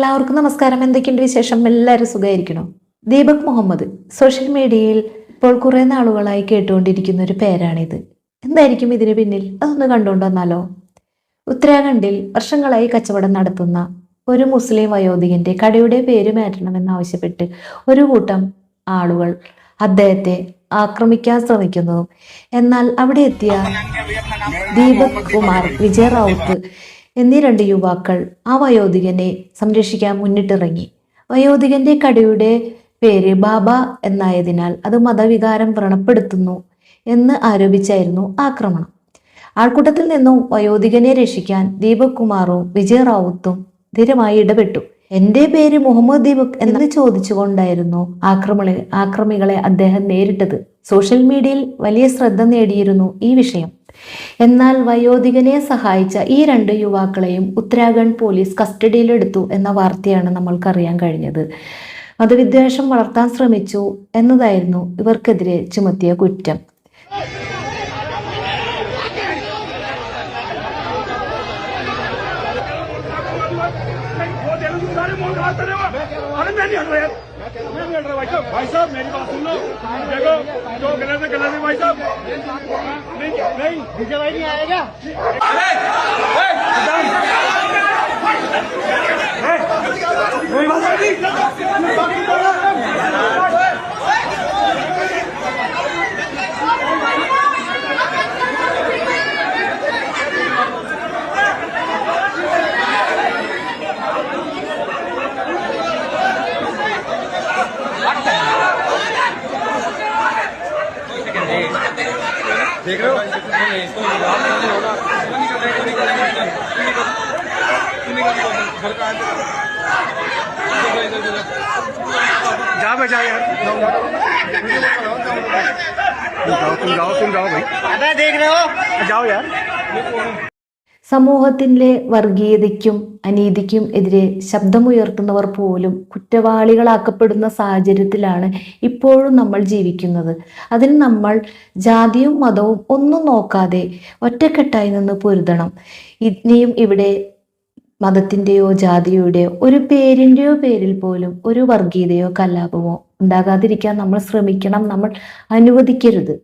എല്ലാവർക്കും നമസ്കാരം. എന്തൊക്കെയുണ്ട് വിശേഷം? എല്ലാവരും സുഖമായിരിക്കണോ? ദീപക് മുഹമ്മദ് സോഷ്യൽ മീഡിയയിൽ ഇപ്പോൾ കുറേ നാളുകളായി കേട്ടുകൊണ്ടിരിക്കുന്ന ഒരു പേരാണിത്. എന്തായിരിക്കും ഇതിന് പിന്നിൽ? അതൊന്ന് കണ്ടുകൊണ്ട് വന്നാലോ? ഉത്തരാഖണ്ഡിൽ വർഷങ്ങളായി കച്ചവടം നടത്തുന്ന ഒരു മുസ്ലിം വയോധികന്റെ കടയുടെ പേര് മാറ്റണമെന്നാവശ്യപ്പെട്ട് ഒരു കൂട്ടം ആളുകൾ അദ്ദേഹത്തെ ആക്രമിക്കാൻ ശ്രമിക്കുന്നതും എന്നാൽ അവിടെ എത്തിയ ദീപക് കുമാർ വിജയ് റാവുത്ത് എന്നീ രണ്ട് യുവാക്കൾ ആ വയോധികനെ സംരക്ഷിക്കാൻ മുന്നിട്ടിറങ്ങി. വയോധികന്റെ കടയുടെ പേര് ബാബ എന്നായതിനാൽ അത് മതവികാരം വ്രണപ്പെടുത്തുന്നു എന്ന് ആരോപിച്ചായിരുന്നു ആക്രമണം. ആൾക്കൂട്ടത്തിൽ നിന്നും വയോധികനെ രക്ഷിക്കാൻ ദീപക് കുമാറും വിജയ് റാവുത്തും ധീരമായി ഇടപെട്ടു. എന്റെ പേര് മുഹമ്മദ് ദീപക് എന്ന് ചോദിച്ചുകൊണ്ടായിരുന്നു ആക്രമണ ആക്രമികളെ അദ്ദേഹം നേരിട്ടത്. സോഷ്യൽ മീഡിയയിൽ വലിയ ശ്രദ്ധ നേടിയിരുന്നു ഈ വിഷയം. എന്നാൽ വയോധികനെ സഹായിച്ച ഈ രണ്ട് യുവാക്കളെയും ഉത്തരാഖണ്ഡ് പോലീസ് കസ്റ്റഡിയിലെടുത്തു എന്ന വാർത്തയാണ് നമ്മൾക്കറിയാൻ കഴിഞ്ഞത് മതവിദ്വേഷം വളർത്താൻ ശ്രമിച്ചു എന്നതായിരുന്നു ഇവർക്കെതിരെ ചുമത്തിയ കുറ്റം वो देखो तुम सारे मौत हाथ रहे हो अरे मैं नहीं हट रहा यार मैं नहीं हट रहा भाई साहब भाई साहब मेरी बात सुन लो देखो जो गलत है गलत है भाई साहब नहीं नहीं विजय भाई नहीं आएगा कोई बात नहीं देख रहे हो जा बजा यार। जाओ तुम जाओ तुम जाओ भाई। अबे देख रहे हो। जाओ यार। സമൂഹത്തിലെ വർഗീയതയ്ക്കും അനീതിക്കും എതിരെ ശബ്ദമുയർത്തുന്നവർ പോലും കുറ്റവാളികളാക്കപ്പെടുന്ന സാഹചര്യത്തിലാണ് ഇപ്പോഴും നമ്മൾ ജീവിക്കുന്നത്. അതിന് നമ്മൾ ജാതിയും മതവും ഒന്നും നോക്കാതെ ഒറ്റക്കെട്ടായി നിന്ന് പൊരുതണം. ഇനിയും ഇവിടെ മതത്തിന്റെയോ ജാതിയുടെയോ ഒരു പേരിന്റെയോ പേരിൽ പോലും ഒരു വർഗീയതയോ കലാപമോ ഉണ്ടാകാതിരിക്കാൻ നമ്മൾ ശ്രമിക്കണം. നമ്മൾ അനുവദിക്കരുത്.